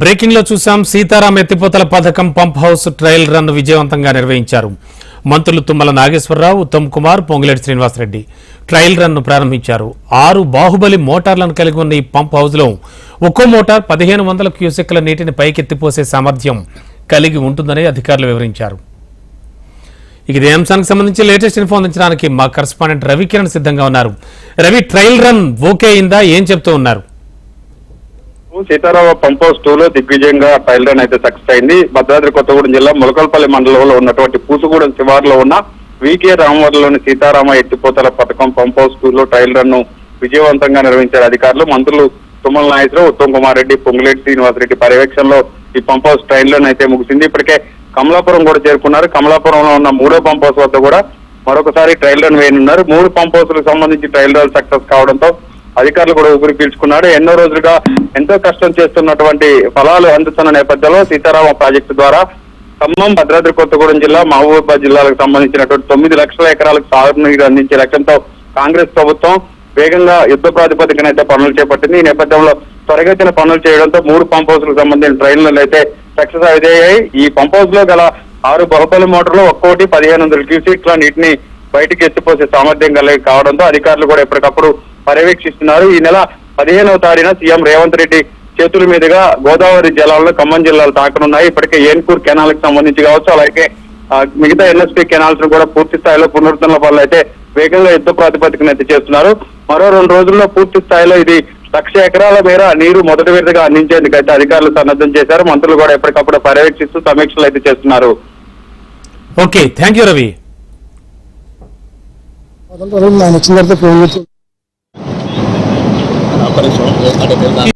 బ్రేకింగ్లో చూసాం సీతారాం ఎత్తిపోతల పథకం పంప్ హౌస్ ట్రయల్ రన్ విజయవంతంగా నిర్వహించారు. మంత్రులు తుమ్మల నాగేశ్వరరావు ఉత్తమ్ కుమార్ పొంగులేటి శ్రీనివాసరెడ్డి ట్రయల్ రన్ను ప్రారంభించారు. ఆరు బాహుబలి మోటార్లను కలిగి ఉన్న ఈ పంప్ హౌస్లో ఒక్కో మోటార్ పదిహేను వందల క్యూసెక్ల నీటిని పైకెత్తిపోసే సామర్థ్యం కలిగి ఉంటుందని అధికారులు వివరించారు. ఇక ఇదే అంశానికి సంబంధించి లేటెస్ట్ ఇన్ఫో అందించడానికి మా కరస్పాండెంట్ రవికిరణ్ సిద్ధంగా ఉన్నారు. రవి ట్రయల్ రన్ ఓకే అయిందా? ఏం చెప్తూ ఉన్నారు? సీతారామ పంప్ హౌస్ టూ లో దిగ్విజయంగా ట్రయల్ రన్ అయితే సక్సెస్ అయింది. భద్రాద్రి కొత్తగూడెం జిల్లా ములకల్పల్లి మండలంలో ఉన్నటువంటి పూసుగూడెం శివార్లో ఉన్న వికే రామవరంలోని సీతారామ ఎత్తిపోతల పథకం పంప్ హౌస్ టూ లో ట్రయల్ రన్ను విజయవంతంగా నిర్వహించారు అధికారులు. మంత్రులు తుమ్మల నాగేశ్వరరావు ఉత్తమ్ కుమార్ రెడ్డి పొంగులేటి శ్రీనివాసరెడ్డి పర్యవేక్షణలో ఈ పంప్ హౌస్ ట్రయల్ రన్ అయితే ముగిసింది. ఇప్పటికే కమలాపురం కూడా చేరుకున్నారు. కమలాపురంలో ఉన్న మూడో పంప్ హౌస్ వద్ద కూడా మరొకసారి ట్రయల్ రన్ వేయనున్నారు. మూడు పంప్ హౌస్లకు సంబంధించి ట్రయల్ రన్ సక్సెస్ కావడంతో అధికారులు కూడా ఊపిరి పీల్చుకున్నాడు. ఎన్నో రోజులుగా ఎంతో కష్టం చేస్తున్నటువంటి ఫలాలు అందుతున్న నేపథ్యంలో సీతారామ ప్రాజెక్టు ద్వారా ఖమ్మం భద్రాద్రి కొత్తగూడెం జిల్లా మహబూబాబాద్ జిల్లాలకు సంబంధించినటువంటి తొమ్మిది లక్షల ఎకరాలకు సాగునీరు అందించే లక్ష్యంతో కాంగ్రెస్ ప్రభుత్వం వేగంగా యుద్ధ ప్రాతిపదికన అయితే పనులు చేపట్టింది. ఈ నేపథ్యంలో త్వరగతిన పనులు చేయడంతో మూడు పంప్ హౌస్లకు సంబంధించిన ట్రైన్లు అయితే సక్సెస్ అయ్యాయి. ఈ పంప్ హౌస్లో గల ఆరు బహుపల మోటార్లు ఒక్కోటి పదిహేను వందల క్యూసెక్ల నీటిని బయటికి ఎత్తిపోసే సామర్థ్యం కలిగి కావడంతో అధికారులు కూడా ఎప్పటికప్పుడు పర్యవేక్షిస్తున్నారు. ఈ నెల పదిహేనవ తారీఖున సీఎం రేవంత్ రెడ్డి చేతుల మీదుగా గోదావరి జలాలను ఖమ్మం జిల్లాలు తాకనున్నాయి. ఇప్పటికే ఏన్కూర్ కెనాల్కి సంబంధించి కావచ్చు అలాగే మిగతా ఎన్ఎస్పీ కెనాల్స్ను కూడా పూర్తి స్థాయిలో పునరుద్ధరణ పనులు అయితే వేగంగా యుద్ధ ప్రాతిపదికన అయితే చేస్తున్నారు. మరో రెండు రోజుల్లో పూర్తి స్థాయిలో ఇది లక్ష ఎకరాల మేర నీరు మొదటి విడతగా అందించేందుకు అయితే అధికారులు సన్నద్ధం చేశారు. మంత్రులు కూడా ఎప్పటికప్పుడు పర్యవేక్షిస్తూ సమీక్షలు అయితే చేస్తున్నారు. Okay thank you Ravi. ఆయన వచ్చిన